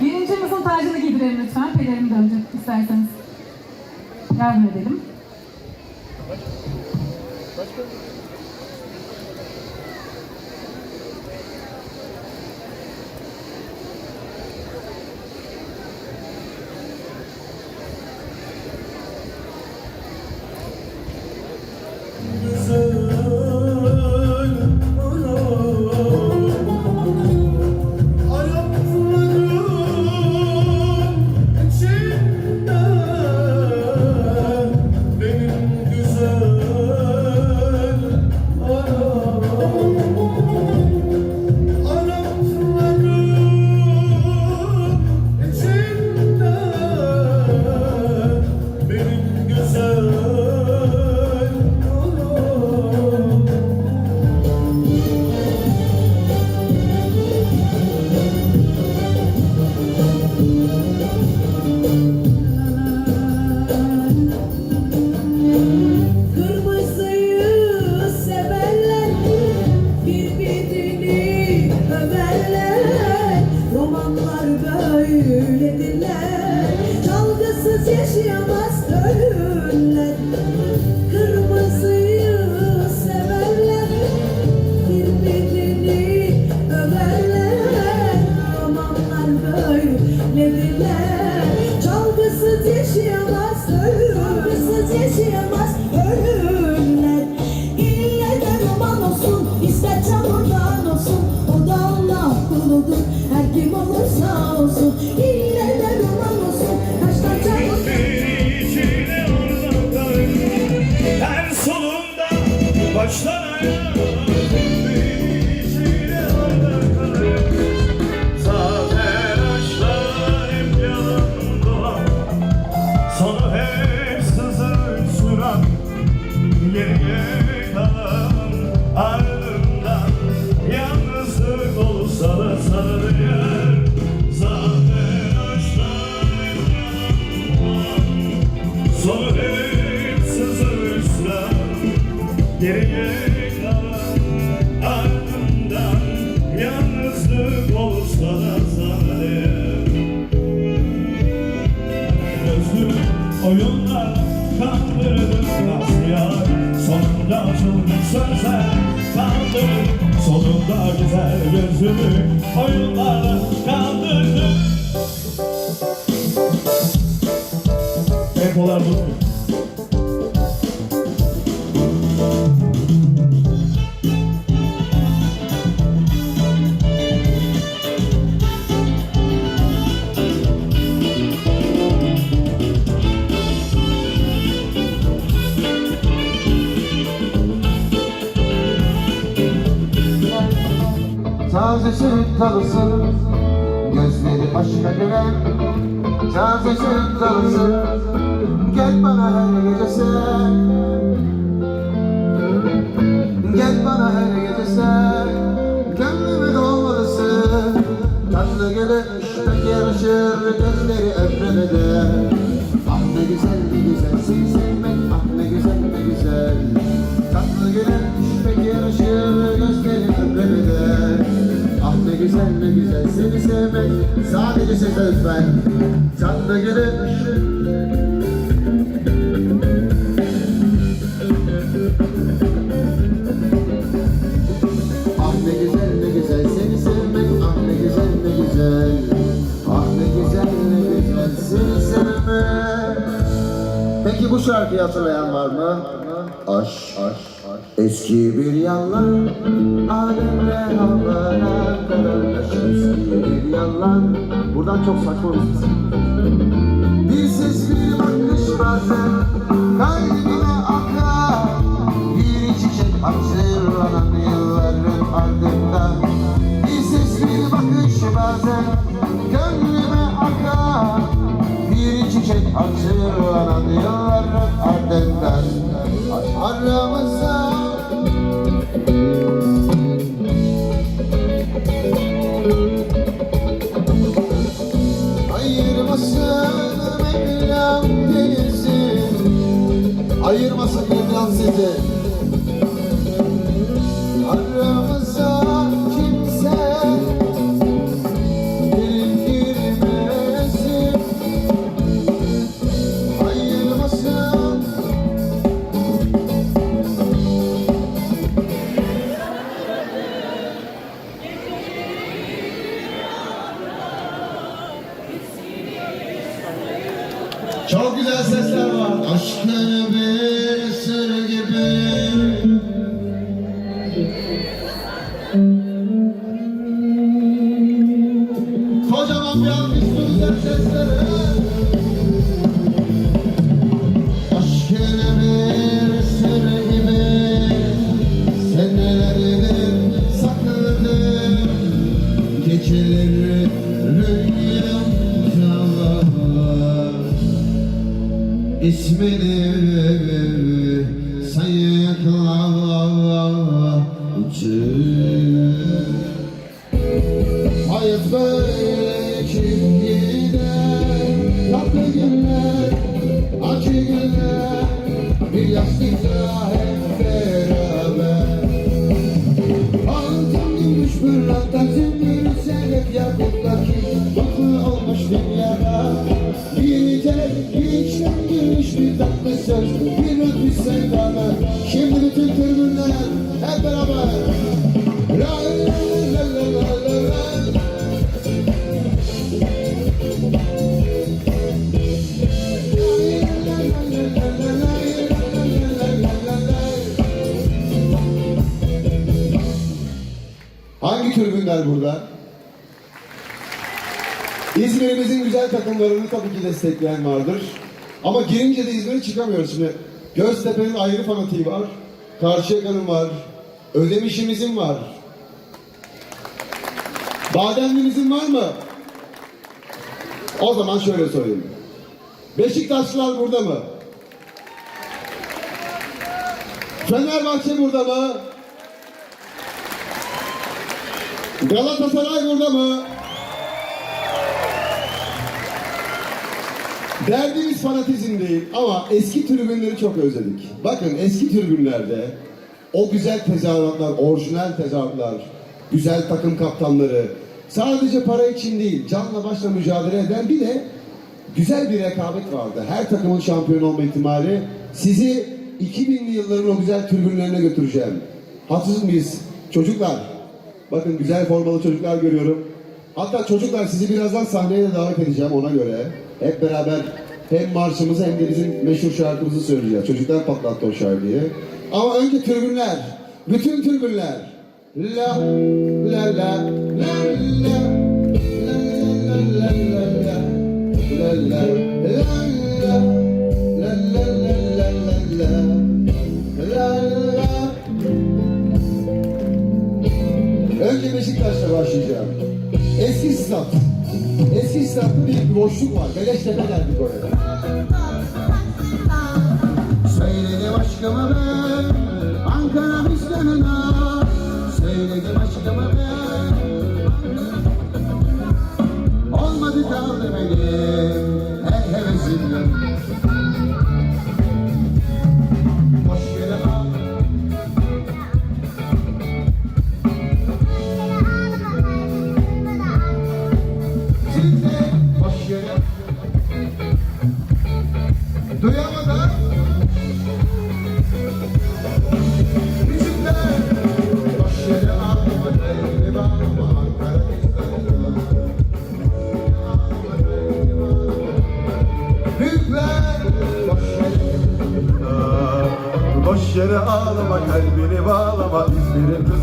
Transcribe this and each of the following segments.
Birinci mısın tacını giydirelim lütfen. Pelerin de önce isterseniz. Yardım edelim. Ayaklarım Let it let sözler kandırdım Sonunda güzel gözlümü oyunlarla kandırdım Tempolar tutmuyor Tazesi talısın Gözleri aşka gören. Tazesi talısın Gel bana her gece sen. Gel bana her gece sen. Gönlüme dolmalısın Tatlı gülüş pek yaraşır Gözleri öpmede Ah ne güzel ne güzel seni sevmek Ah ne güzel ne güzel. Tatlı gülüş pek yaraşır Gözleri ne güzel ne güzel? Seni sevmek Sadece sesle lütfen Tatlı gülüş Ah ne güzel ne güzel. Seni sevmek Ah Ah ne güzel ne güzel. Seni sevmek. Peki bu şarkıyı hatırlayan var mı? Aş, aş. Eski bir yalan Alemle havlara kadar Eski bir yalan Buradan çok saçma bir ses. Ses bir bakış bazen Kocaman bir alkış güzel seslere. Aşk bir sene gibi sen nelerden sakladın Hayat böyle Şimdi bütün tribünler hep beraber Tribünler burada? İzmir'imizin güzel takımlarını tabii ki destekleyen vardır. Ama girince de İzmir'e çıkamıyoruz şimdi. Göztepe'nin ayrı fanatiği var. Karşıyaka'nın var. Ödemiş'imizin var. Bademlimizin var mı? O zaman şöyle sorayım. Beşiktaşlılar burada mı? Fenerbahçe burada mı? Galatasaray burada mı? Derdimiz fanatizm değil ama eski tribünleri çok özledik. Bakın eski tribünlerde o güzel tezahüratlar, orijinal tezahüratlar, güzel takım kaptanları, sadece para için değil, canla başla mücadele eden bir de güzel bir rekabet vardı. Her takımın şampiyon olma ihtimali. Sizi 2000'li yılların o güzel tribünlerine götüreceğim. Haksız mıyız? Çocuklar, bakın güzel formalı çocuklar görüyorum. Hatta çocuklar sizi birazdan sahneye de davet edeceğim ona göre. Hep beraber hem marşımızı hem de bizim meşhur şarkımızı söyleyeceğiz. Çocuklar patlattı o şarkıyı. Ama önce tribünler, bütün la la la la boşluk var. Beleştepe geldik oraya. Söyledim aşkımı ben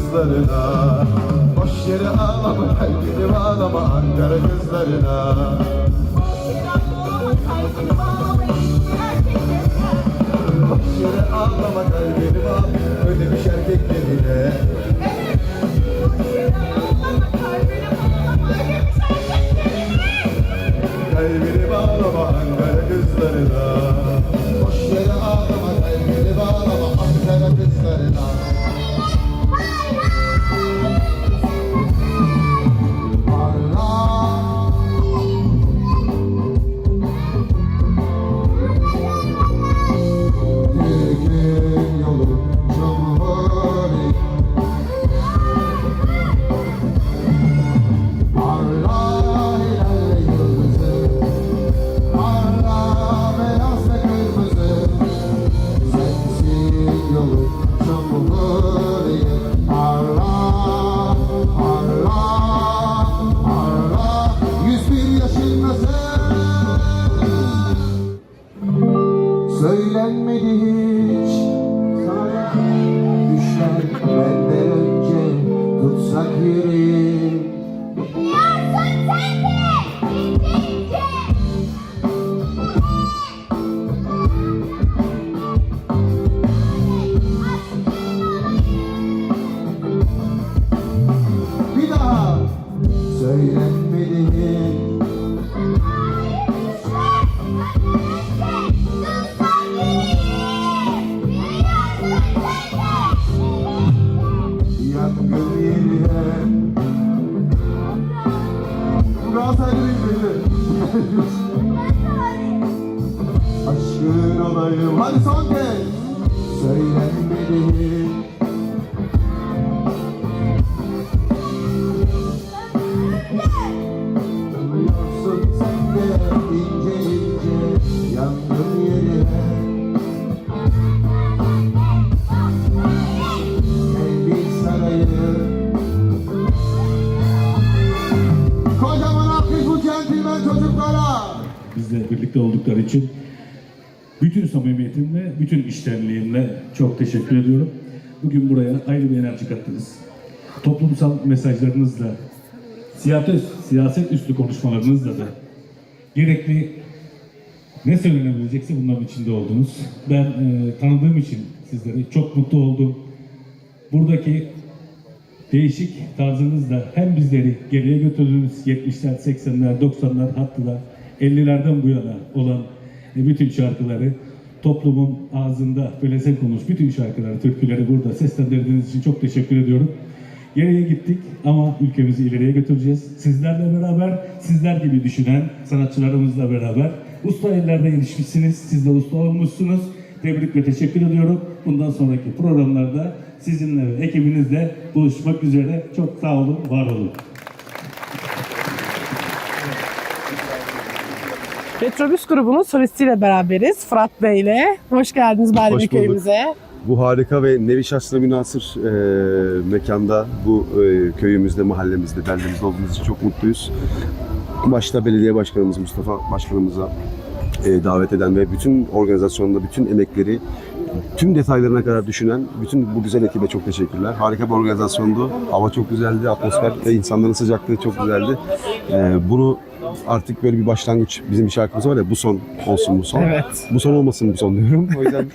kızlarına. Boş yere ağlama kalbini bağlama Ankara kızlarına I hear it. Hadi son kez. Söylenmedi sen de ince ince Yangın yerine Elbis sarayı Kocaman alkış bu centilmen çocuklara. Bizle birlikte oldukları için bütün samimiyetimle, bütün iştenliğimle çok teşekkür ediyorum. Bugün buraya ayrı bir enerji kattınız. Toplumsal mesajlarınızla, siyaset, siyaset üstü konuşmalarınızla da gerekli ne söylenebilecekse bunların içinde oldunuz. Ben e, tanıdığım için sizleri çok mutlu oldum. Buradaki değişik tarzınızla hem bizleri geriye götürdünüz 70'ler, 80'ler, 90'lar hatta da 50'lerden bu yana olan bütün şarkıları toplumun ağzında pelesenk olmuş bütün şarkıları, türküleri burada seslendirdiğiniz için çok teşekkür ediyorum. Geriye gittik ama ülkemizi ileriye götüreceğiz. Sizlerle beraber, sizler gibi düşünen sanatçılarımızla beraber usta ellerde yetişmişsiniz. Siz de usta olmuşsunuz. Tebrik ve teşekkür ediyorum. Bundan sonraki programlarda sizinle ve ekibinizle buluşmak üzere. Çok sağ olun, var olun. Metrobüs grubunun solistiyle beraberiz. Fırat Bey ile. Hoş geldiniz Bademli Hoş bulduk. köyümüze. Bu harika ve nevi şahsına münasır e, mekanda, bu e, köyümüzde, mahallemizde, beldemizde olduğumuz için çok mutluyuz. Başta belediye başkanımız Mustafa Başkanımıza e, davet eden ve bütün organizasyonda bütün emekleri tüm detaylarına kadar düşünen bütün bu güzel ekibe çok teşekkürler. Harika bir organizasyondu. Hava çok güzeldi, atmosfer ve insanların sıcaklığı çok güzeldi. E, bunu artık böyle bir başlangıç. Bizim bir şarkımız var ya bu son olsun bu son. Evet. Bu son olmasın bu son diyorum. O yüzden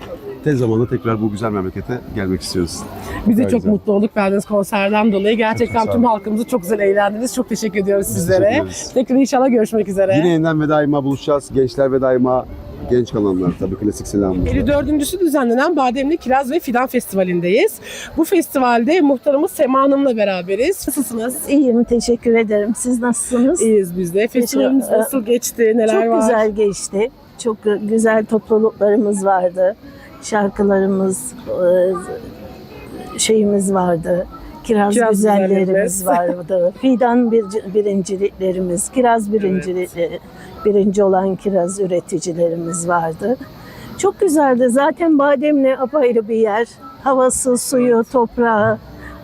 tez zamanda tekrar bu güzel memlekete gelmek istiyoruz. Biz de çok güzel. mutlu olduk verdiğiniz konserden dolayı. Gerçekten tüm halkımızı çok güzel eğlendiniz. Çok teşekkür ediyoruz Biz sizlere. teşekkür ederiz. Tekrar inşallah görüşmek üzere. Yine yeniden ve daima buluşacağız. Gençler ve daima genç kalanlar tabii klasik selamımız. 54.sü düzenlenen Bademli Kiraz ve Fidan Festivali'ndeyiz. Bu festivalde muhtarımız Sema Hanım'la beraberiz. Nasılsınız? İyiyim, teşekkür ederim. Siz nasılsınız? İyiyiz biz de. Festivalimiz Teşekkür- nasıl geçti? Neler Çok var? güzel geçti. Çok gü- güzel topluluklarımız vardı. Şarkılarımız, e, şeyimiz vardı. Kiraz, Kiraz güzellerimiz güzellerimiz. vardı. Fidan bir, birinciliklerimiz, kiraz birincilikleri, birinci olan kiraz üreticilerimiz vardı. Çok güzeldi. Zaten Bademli apayrı bir yer. Havası, suyu, toprağı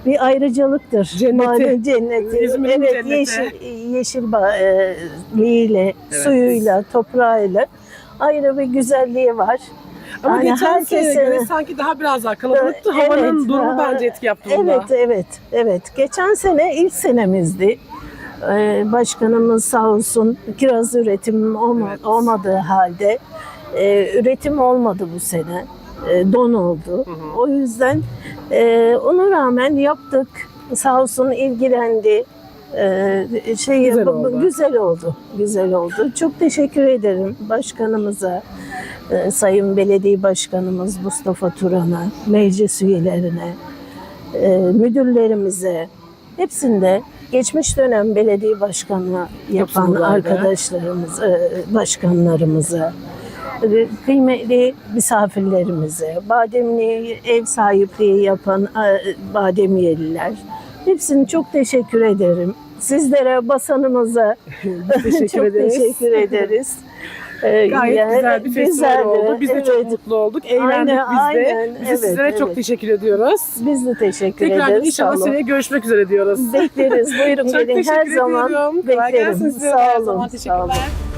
bir ayrıcalıktır. Cenneti. Badem cenneti. İzmir'in evet, cenneti. yeşil yeşil bağıyla, suyuyla, toprağıyla ayrı bir güzelliği var. Ama Yani geçen seneye göre sanki daha biraz daha kalabalıktı. Evet, Havanın durumu ha, bence etki yaptı bunda. Evet, evet, evet. Geçen sene ilk senemizdi. Ee, başkanımız sağ olsun kiraz üretim olma- olmadığı halde e, üretim olmadı bu sene. E, don oldu. O yüzden e, ona rağmen yaptık. Sağ olsun ilgilendi. E, şey Güzel oldu. güzel oldu. Güzel oldu. Çok teşekkür ederim başkanımıza, Sayın Belediye Başkanımız Mustafa Turan'a, meclis üyelerine, e, müdürlerimize, hepsinde geçmiş dönem belediye başkanı yapan buradaydı. arkadaşlarımız, e, başkanlarımıza, e, kıymetli misafirlerimize, Bademli ev sahipliği yapan Bademiyeliler, hepsini çok teşekkür ederim. Sizlere, basanımıza Teşekkür çok ederiz. teşekkür ederiz. Ee, Gayet yani güzel bir festival güzeldi. oldu. Biz de çok Evet. mutlu olduk. Eğlendik Aynen, biz de. aynen. Biz de Evet, sizlere çok evet. teşekkür ediyoruz. Biz de teşekkür Tekrardan ederiz. inşallah Sağ olun. seneye görüşmek üzere diyoruz. Bekleriz. Buyurun Çok gelin. Her zaman beklerim. Sağ zaman olun. Sağ olun. teşekkürler.